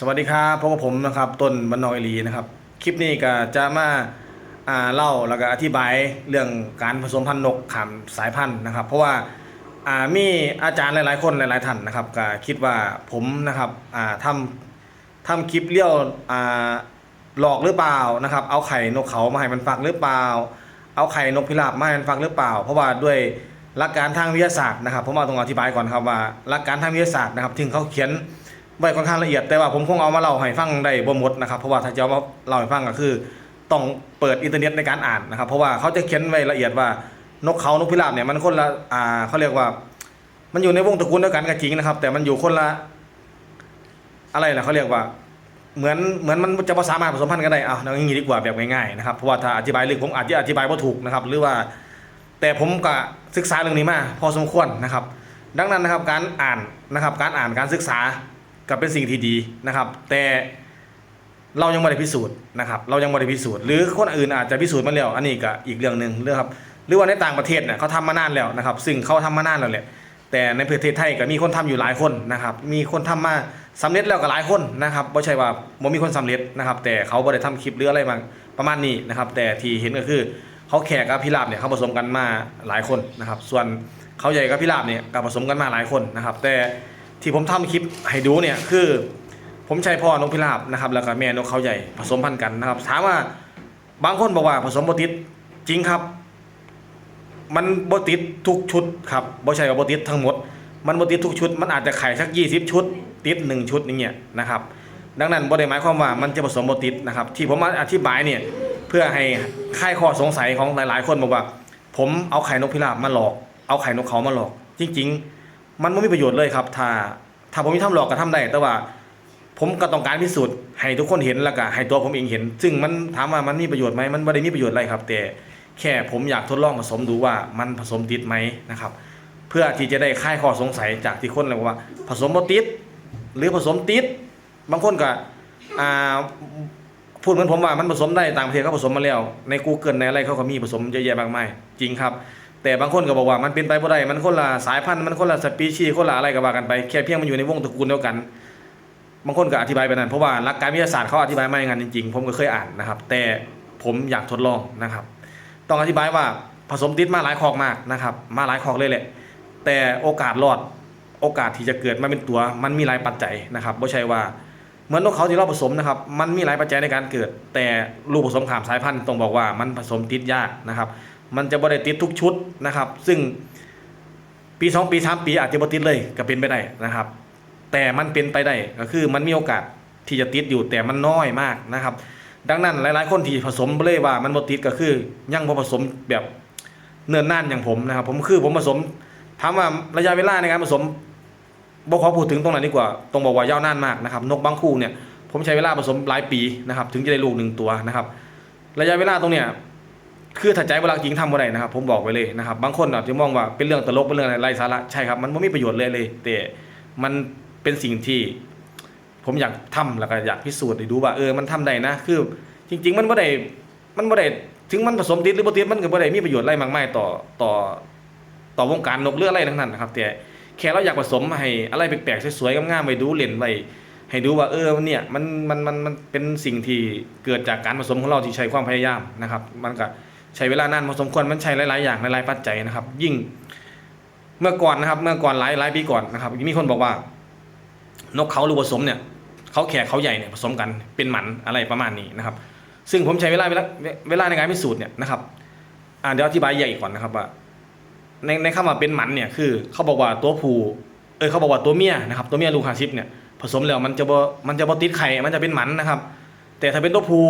สวัสดีครับพบกับผมนะครับต้นบรรนอกเอลีนะครับ คลิปนี้ก็จะมาอ่าเล่าแล้วก็อธิบายเรื่องการผสมพันธุ์นกขามสายพันธุ์นะครับ เพราะว่าอ่ามีอาจารย์หลายๆ คนหลายๆท่านนะครับก็คิดว่าผมนะครับอ่าทำทำคลิปเลี้ยวอ่าหลอกหรือเปล่านะครับ เอาไข่นกเขามาให้มันฟักหรือเปล่า เอาไข่นกพิราบมาให้มันฟักหรือเปล่า เพราะว่าด้วยหลักการทางวิทยาศาสตร์นะครับผมเอาตรงอธิบายก่อนครับว่าหลักการทางวิทยาศาสตร์นะครับถึงเขาเขียน ไว้ค่อนข้างละเอียดแต่ว่าผมคงเอามาเล่าให้ฟังได้บ่หมดนะครับเพราะว่าถ้าจะเอามาเล่าให้ฟังก็คือ ต้องเปิดอินเทอร์เน็ตในการอ่านนะครับเพราะว่าเขาจะเขียนไว้ละเอียดว่านกเขานกพิราบเนี่ยมันคนละอ่าเขาเรียกว่า มันอยู่ในวงตระกูลเดียวกันก็จริงนะครับ แต่มันอยู่คนละ อะไรล่ะเขาเรียกว่า เหมือนเหมือนมันจะภาษามารถผสมพันธุ์กันได้เอาอย่างนี้ดีกว่าแบบง่ายๆนะครับเพราะว่าถ้าอธิบายลึกผมอาจจะอธิบายว่าถูกนะครับ หรือว่า แต่ผมก็ศึกษาเรื่องนี้มาพอสมควรนะครับ ดังนั้นนะครับการอ่านนะครับ การอ่านการศึกษา ก็เป็นสิ่งที่ดีนะครับ แต่เรายังไม่ได้พิสูจน์นะครับ เรายังไม่ได้พิสูจน์หรือคนอื่นอาจจะพิสูจน์มาแล้ว อันนี้ก็อีกเรื่องหนึ่งเรื่องครับ หรือว่าในต่างประเทศเนี่ยเขาทำมานานแล้วนะครับ ซึ่งเขาทำมานานแล้วแหละแต่ในประเทศไทยก็มีคนทำอยู่หลายคนนะครับ มีคนทำมาสำเร็จแล้วก็หลายคนนะครับไม่ใช่ว่าบ่มีคนสำเร็จนะครับ แต่เขาบ่ได้ทำคลิปหรืออะไรมาประมาณนี้นะครับ แต่ที่เห็นก็คือเขาแขกกับพิราบเนี่ยเขาผสมกันมาหลายคนนะครับ ส่วนเขาใหญ่กับพิราบเนี่ยก็ผสมกันมาหลายคนนะครับ แต่ ที่ผมทำคลิปให้ดูเนี่ยคือ ผมใช้พ่อนกพิราบนะครับ แล้วก็แม่นกเขาใหญ่ผสมพันธุ์กันนะครับถามว่าบางคนบอกว่าผสมโบติดจริงครับ มันโบติดทุกชุดครับบ่ใช่ว่าโบติดทั้งหมด มันโบติดทุกชุด มันอาจจะไข่สัก 20 ชุด ติด 1 ชุดอย่างเงี้ยนะครับ ดังนั้นบ่ได้หมายความว่ามันจะผสมโบติดนะครับ ที่ผมมาอธิบายเนี่ยเพื่อให้คลายข้อสงสัยของหลาย ๆ คนบอกว่า ผมเอาไข่นกพิราบมาหลอก เอาไข่นกเขามาหลอก จริง ๆ มันไม่มีประโยชน์เลยครับ ถ้าถ้าผมมีทำหลอกก็ทำได้แต่ว่า ผมก็ต้องการพิสูจน์ให้ทุกคนเห็นแล้วก็ให้ตัวผมเองเห็น ซึ่งมันถามว่ามันมีประโยชน์ไหมมันไม่ได้มีประโยชน์อะไรครับ แต่แค่ผมอยากทดลองผสมดูว่ามันผสมติดไหมนะครับ เพื่อที่จะได้คลายข้อสงสัยจากที่คนเลยว่า ผสมบ่ติดหรือผสมติดบางคนก็อ่าพูดเหมือนผมว่ามันผสมได้ต่างประเทศเขาผสมมาแล้ว ใน Google ในอะไรเขาก็มีผสมเยอะแยะมากมายจริงครับ แต่บางคนก็บอกว่ามันเป็นไปบ่ได้มันคนละสายพันธุ์มันคนละสปีชีส์คนละอะไรก็ว่ากันไปแค่เพียงมันอยู่ในวงตระกูลเดียวกัน บางคนก็อธิบายไปนั้นเพราะว่าหลักการวิทยาศาสตร์เขาอธิบายมาอย่างนั้นจริงๆ ผมก็เคยอ่านนะครับ แต่ผมอยากทดลองนะครับ ต้องอธิบายว่าผสมติดมาหลายคอกมากนะครับ มาหลายคอกเลยแหละ แต่โอกาสรอดโอกาสที่จะเกิดมาเป็นตัว มันมีหลายปัจจัยนะครับไม่ใช่ว่าเหมือนนกเขาที่เราผสมนะครับ มันมีหลายปัจจัยในการเกิด แต่ลูกผสมขามสายพันธุ์ต้องบอกว่ามันผสมติดยากนะครับ มันจะบ่ได้ติดทุกชุดนะครับ ซึ่งปีสองปีสามปีอาจจะบ่ติดเลยก็เป็นไปได้นะครับ แต่มันเป็นไปได้ก็คือมันมีโอกาสที่จะติดอยู่แต่มันน้อยมากนะครับ ดังนั้นหลายๆ คนที่ผสมเลยว่ามันบ่ติดก็คือยังบ่ผสมแบบเนิ่นนานอย่างผมนะครับ ผมคือผมผสมถามว่าระยะเวลาในการผสมบ่ขอพูดถึงตรงนั้นดีกว่าต้องบอกว่ายาวนานมากนะครับ นกบางคู่เนี่ยผมใช้เวลาผสมหลายปีนะครับ ถึงจะได้ลูกหนึ่งตัวนะครับ ระยะเวลาตรงเนี้ย คือถ้าใจเวลาจริงทำบ่ได้นะครับ ผมบอกไว้เลยนะครับ บางคนอาจจะมองว่าเป็นเรื่องตลกเป็นเรื่องอะไรไร้สาระใช่ครับมันไม่มีประโยชน์เลยเลย แต่มันเป็นสิ่งที่ ผมอยากทำแล้วก็อยากพิสูจน์ให้ดูว่าเออมันทำได้นะ คือ จริง ๆ มันบ่ได้มันบ่ได้ถึงมันผสมติดหรือบ่ติดมันก็บ่ได้มีประโยชน์อะไรมากมายต่อต่อต่อวงการนกเรืออะไรทั้งนั้นนะครับ แต่แค่เราอยากผสมให้อะไรแปลกๆสวยๆงามๆไปดูเล่นไว้ให้ดูว่าเออเนี่ยมันมันมันมันเป็นสิ่งที่เกิดจากการผสมของเราที่ใช้ความพยายามนะครับ มันก็ ใช้เวลานานพอสมควรมันใช้หลาย ๆ อย่างหลายๆปัจจัยนะครับ ยิ่งเมื่อก่อนนะครับ เมื่อก่อนหลายหลายปีก่อนนะครับมีคนบอกว่า นกเขาหรือผสมเนี่ยเขาแขกเขาใหญ่เนี่ยผสมกันเป็นหมันอะไรประมาณนี้นะครับ ซึ่งผมใช้เวลาเวลาเวลาในการพิสูจน์เนี่ยนะครับอ่าเดี๋ยวอธิบายใหญ่ก่อนนะครับว่าในในคำว่าเป็นหมันเนี่ยคือเขาบอกว่าตัวผู้เออเขาบอกว่าตัวเมียนะครับตัวเมียลูกหาชิปเนี่ยผสมแล้วมันจะบ่มันจะบ่ติดไข่มันจะเป็นหมันนะครับ แต่ถ้าเป็นตัวผู้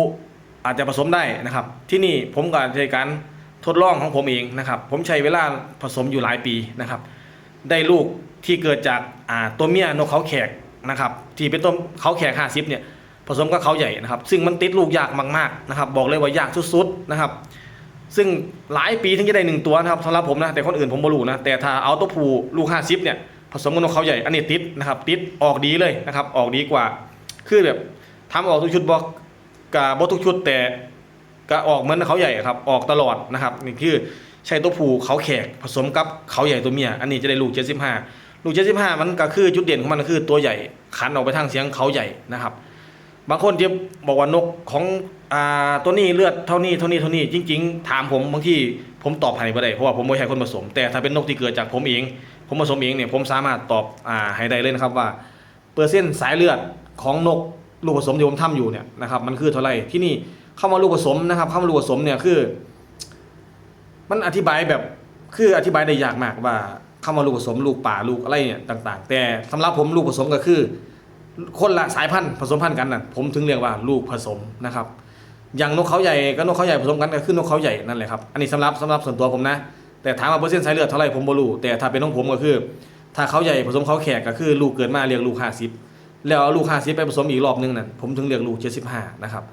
อาจจะผสมได้นะครับ ที่นี่ผมก็ใช้การทดลองของผมเองนะครับ ผมใช้เวลาผสมอยู่หลายปีนะครับ ได้ลูกที่เกิดจากาตัวเมียนกเขาแขกนะครับ ที่เป็นตัวเขาแขกห้าสิบเนี่ยผสมกับเขาใหญ่นะครับ ซึ่งมันติดลูกยากมากๆนะครับ บอกเลยว่ายากสุดๆนะครับ ซึ่งหลายปีถึงจะได้หนึ่งตัวนะครับสำหรับผมนะแต่คนอื่นผมไม่รู้นะแต่ถ้าเอาตัวผู้ลูกห้าสิบเนี่ยผสมกับนกเขาใหญ่อันนี้ติดนะครับ ติดออกดีเลยนะครับ ออกดีกว่าคือแบบทำออกทุกชุดบอก กับทุกชุดแต่ก็ออกเหมือนเขาใหญ่ครับออกตลอดนะครับนี่คือใช้ตัวผูเขาแขกผสมกับเขาใหญ่ตัวเมียอันนี้จะได้ลูก 75 ลูก 75 มันก็คือจุดเด่นของมันก็คือตัวใหญ่ขันออกไปทางเสียงเขาใหญ่นะครับ บางคนที่บอกว่านกของอ่าตัวนี้เลือดเท่านี้เท่านี้เท่านี้จริง ๆ ถามผมบางทีผมตอบให้บ่ได้เพราะว่าผมไม่ใช่คนผสม แต่ถ้าเป็นนกที่เกิดจากผมเอง ผมผสมเองเนี่ยผมสามารถตอบอ่าให้ได้เลยนะครับว่า เปอร์เซ็นต์สายเลือดของนก ลูกผสมที่ผมทำอยู่เนี่ยนะครับมันคือเท่าไหร่ที่นี่เข้ามาลูกผสมนะครับเข้ามาลูกผสมเนี่ยคือ มันอธิบายแบบคืออธิบายได้ยากมากว่าเข้ามาลูกผสมลูกป่าลูกอะไรเนี่ยต่าง ๆ แต่สำหรับผมลูกผสมก็คือ คนละสายพันธุ์ผสมพันธุ์กันน่ะผมถึงเรียกว่าลูกผสมนะครับ อย่างนกเขาใหญ่กับนกเขาใหญ่ผสมกันก็คือนกเขาใหญ่นั่นแหละครับอันนี้สำหรับสำหรับส่วนตัวผมนะ แต่ถามว่าเปอร์เซ็นต์สายเลือดเท่าไหร่ผมบ่รู้แต่ถ้าเป็นของผมก็คือ ถ้าเขาใหญ่ผสมเขาแขกก็คือ ลูกเกิดมาเรียกลูก50 แล้วเอาลูก50ไปผสมอีกรอบนึงนั่นผมถึงเรียกลูก75นะครับ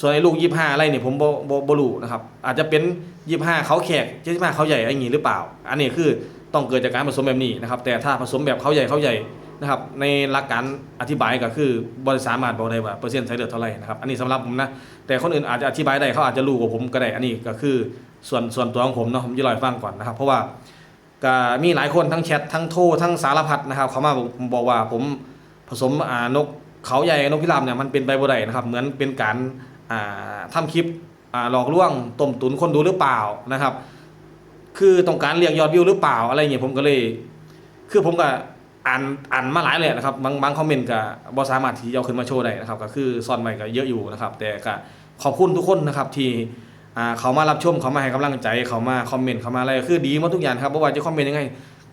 ส่วนไอ้ลูก25อะไรเนี่ยผมบบ่บ่รู้นะครับอาจจะเป็น25เขาแขก75เขาใหญ่อะไรอย่างงี้หรือเปล่า อันนี้คือต้องเกิดจากการผสมแบบนี้นะครับแต่ถ้าผสมแบบเขาใหญ่เขาใหญ่นะครับในหลักการอธิบายก็คือบริสามารถบอกได้ว่าเปอร์เซ็นต์สายเลือดเท่าไหร่นะครับอันนี้สำหรับผมนะแต่คนอื่นอาจจะอธิบายได้เขาอาจจะรู้กว่าผมก็ได้อันนี้ก็คือส่วนส่วนตัวของผมเนาะผมจะล่าให้ฟังก่อนนะครับ เพราะว่าก็มีหลายคนทั้งแชททั้งโทรทั้งสารพัดนะครับเขามาบอกว่าผม ผสมอ่านกเขาใหญ่กับนกพิราบเนี่ยมันเป็นไปบ่ได้นะครับ เหมือนเป็นการอ่าทำคลิปอ่าหลอกลวงต้มตุนคนดูหรือเปล่านะครับ คือต้องการเรียกยอดวิวหรือเปล่าอะไรอย่างเงี้ยผมก็เลย คือผมก็อ่านอ่านมาหลายเลยนะครับบางบางคอมเมนต์ก็บ่สามารถที่จะเอาขึ้นมาโชว์ได้นะครับ ก็คือซ่อนไว้ก็เยอะอยู่นะครับ แต่ก็ขอบคุณทุกคนนะครับที่อ่าเขามารับชมเขามาให้กำลังใจเขามาคอมเมนต์เขามาอะไรคือดีหมดทุกอย่างครับเพราะว่าจะคอมเมนต์ยังไง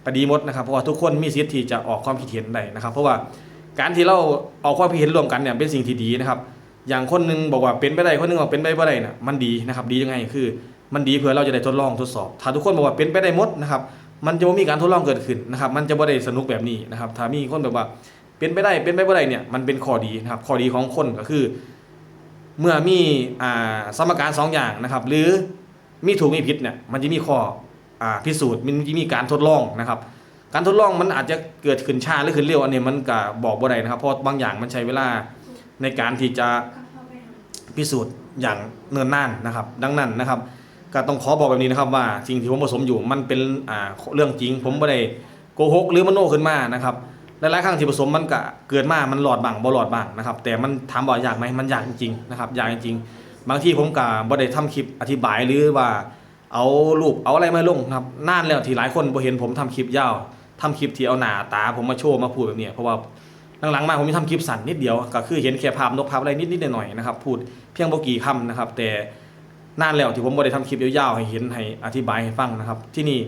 ก็ดีหมดนะครับเพราะว่าทุกคนมีสิทธิ์ที่จะออกความคิดเห็นได้นะครับ เพราะว่า การที่เราออกความคิดเห็นร่วมกันเนี่ยเป็นสิ่งที่ดีนะครับ อย่างคนหนึงบอกว่าเป็นไปได้คนหนึงบอกเป็นไปไม่ได้น่ะมันดีนะครับ ดียังไงคือ มันดีเพื่อเราจะได้ทดลองทดสอบ ถ้าทุกคนบอกว่าเป็นไปได้หมดนะครับมันจะไม่มีการทดลองเกิดขึ้นนะครับ มันจะไม่ได้สนุกแบบนี้นะครับ ถ้ามีคนแบบว่าเป็นไปได้เป็นไปไม่ได้เนี่ยมันเป็นข้อดีนะครับข้อดีของคนก็คือ เมื่อมีอ่าสมการสองอย่างนะครับ หรือมีถูกมีผิดเนี่ยมันจะมีข้ออ่าพิสูจน์มันจะมีการทดลองนะครับ การทดลองมันอาจจะเกิดขึ้นช้าหรือขึ้นเร็วอันนี้มันก็บอกบ่ได้นะครับ เพราะบางอย่างมันใช้เวลาในการที่จะพิสูจน์อย่างเนิ่นนานนะครับ ดังนั้นนะครับ ก็ต้องขอบอกแบบนี้นะครับว่าสิ่งที่ผมผสมอยู่มันเป็นอ่าเรื่องจริง ผมไม่ได้โกหกหรือมโนขึ้นมานะครับหลายๆครั้งที่ผสมมันก็เกิดมา มันหลอดบางบ่หลอดบางนะครับ แต่มันถามว่ายากไหมมันยากจริงๆนะครับยากจริงๆบางทีผมก็บ่ได้ทำคลิปอธิบายหรือว่าเอารูปเอาอะไรมาลงนะครับนานแล้วที่หลายคนบ่เห็นผมทำคลิปยาว ทำคลิปที่เอาหน้าตา ผมมาโชว์มาพูดแบบเนี้ยเพราะว่าหลังๆมาผมมีทำคลิปสั้นนิดเดียวก็คือเห็นแค่ภาพนกภาพอะไรนิดๆหน่อยๆนะครับพูดเพียงบ่กี่คำนะครับ แต่นานแล้วที่ผมบ่ได้ทำคลิปยาวๆให้เห็นให้อธิบายให้ฟังนะครับ ที่นี่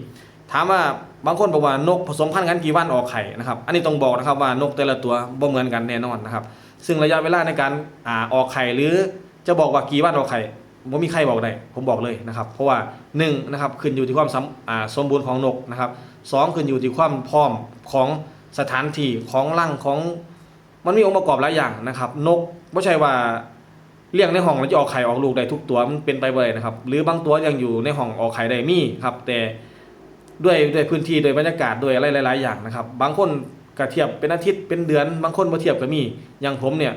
ถามว่าบางคนบอกว่านกผสมพันธุ์กันกี่วันออกไข่นะครับ อันนี้ต้องบอกนะครับว่านกแต่ละตัวบ่เหมือนกันแน่นอนนะครับ ซึ่งระยะเวลาในการอ่าออกไข่หรือจะบอกว่ากี่วันออกไข่บ่มีใครบอกได้ผมบอกเลยนะครับ เพราะว่าหนึ่งนะครับขึ้นอยู่ที่ความสำอ่าสมบูรณ์ของนกนะครับ สองขึ้นอยู่ที่ความพร้อมของสถานที่ของร่างของมันมีองค์ประกอบหลายอย่างนะครับ นกไม่ใช่ว่าเลี้ยงในห้องแล้วจะออกไข่ออกลูกได้ทุกตัวมันเป็นไปบ่ได้นะครับ หรือบางตัวยังอยู่ในห้องออกไข่ได้มีครับ แต่ด้วยด้วยพื้นที่ด้วยบรรยากาศด้วยอะไรหลาย ๆ อย่างนะครับ บางคนก็เทียบเป็นอาทิตย์เป็นเดือนบางคนบ่เทียบก็มีอย่างผมเนี่ย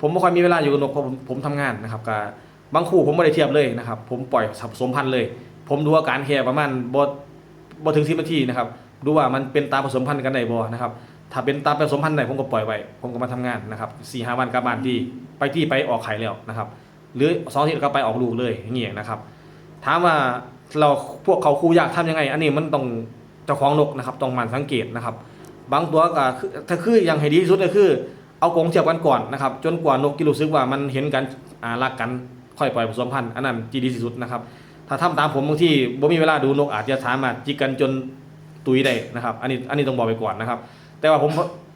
ผมไม่ค่อยมีเวลาอยู่กับนกเพราะผมผมทำงานนะครับก็บางคู่ผมไม่ได้เทียบเลยนะครับ ผมปล่อยผสมพันธุ์เลย ผมดูอาการแค่ประมาณบ่ บ่ถึง10นาทีนะครับดูว่ามันเป็นตามผสมพันธุ์กันได้บ่นะครับถ้าเป็นตามผสมพันธุ์ไหนผมก็ปล่อยไว้ผมก็มาทำงานนะครับสี่ห้าวันกลับบ้านที่ไปที่ไปออกไข่แล้วนะครับ หรือสองอาทิตย์ก็ไปออกลูกเลยอย่างเงี้ยนะครับ ถามว่าเราพวกเขาครูอยากทำยังไง อันนี้มันต้องเจ้าของนกนะครับต้องมันสังเกตนะครับ บางตัวก็ถ้าคืออย่างให้ดีที่สุดก็คือ เอากรงเทียบกันก่อนนะครับ จนกว่านกที่รู้สึกว่ามันเห็นกันรักกันค่อยปล่อยผสมพันธุ์อันนั้นที่ดีที่สุดนะครับ ถ้าทำตามผมบางที่บ่มีเวลาดูนกอาจจะสามารถจิกกันจนตุยได้นะครับ อันนี้อันนี้ต้องบอกไปก่อนนะครับ แต่ว่าผม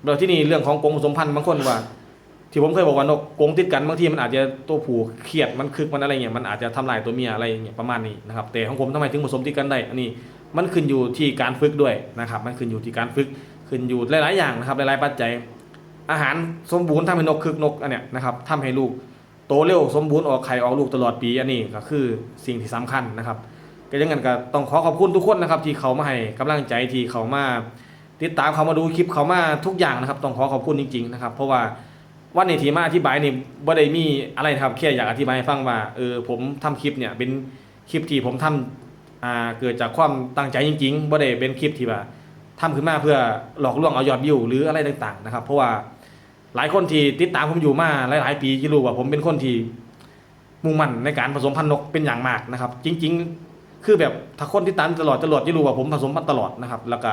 เราที่นี่เรื่องของกงผสมพันธุ์บางคนว่า ที่ผมเคยบอกว่านกกงติดกันบางทีมันอาจจะตัวผู้เครียดมันคึกมันอะไรเงี้ยมันอาจจะทำลายตัวเมียอะไรเงี้ยประมาณนี้นะครับแต่ของผมทำไมถึงผสมติดกันได้อันนี้มันขึ้นอยู่ที่การฝึกด้วยนะครับ มันขึ้นอยู่ที่การฝึกขึ้นอยู่หลาย ๆ อย่างนะครับหลาย ๆ ปัจจัย อาหารสมบูรณ์ทำให้นกคึกนกอันเนี้ยนะครับทำให้ลูก ตเร็วสมบูรณ์ออกไข่ออกลูกตลอดปีอันนี้ก็คือสิ่งที่สำคัญนะครับ ก็ยังงั้นก็ต้องขอขอบคุณทุกคนนะครับ ที่เขามาให้กำลังใจที่เขามาติดตามเขามาดูคลิปเขามาทุกอย่างนะครับ ต้องขอขอบคุณจริงๆนะครับเพราะว่าวันนี้ที่มาอธิบายนี่บ่ได้มีอะไรครับแค่อยากอธิบายให้ฟังว่าเออผมทำคลิปเนี่ยเป็นคลิปที่ผมทำอ่าเกิดจากความตั้งใจจริงๆบ่ได้เป็นคลิปที่ว่าททำขึ้นมาเพื่อหลอกลวงเอายอดวิวหรืออะไรต่างๆนะครับ เพราะว่า หลายคนที่ติดตามผมอยู่มาหลาย ๆ ปีที่รู้ว่าผมเป็นคนที่มุ่งมั่นในการผสมพันธุ์นกเป็นอย่างมากนะครับ จริง ๆ คือแบบถ้าคนที่ตามตลอดตลอดจะรู้ว่าผมผสมพันธุ์ตลอดนะครับ แล้วก็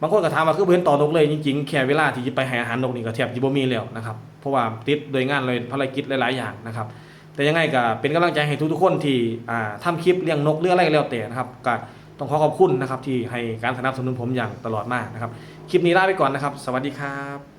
บางคนก็ถามว่าคือเห็นต่อนกเลยจริง ๆ แค่เวลาที่จะไปให้อาหารนกนี่ก็แทบจะบ่มีแล้วนะครับ เพราะว่าติดโดยงานเลยภารกิจหลาย ๆ อย่างนะครับ แต่ยังไงก็เป็นกำลังใจให้ทุก ๆ คนที่อ่าทำคลิปเลี้ยงนกเรื่องอะไรก็แล้วแต่นะครับก็ต้องขอขอบคุณนะครับที่ให้การสนับสนุนผมอย่างตลอดมากนะครับ คลิปนี้ลาไปก่อนนะครับ สวัสดีครับ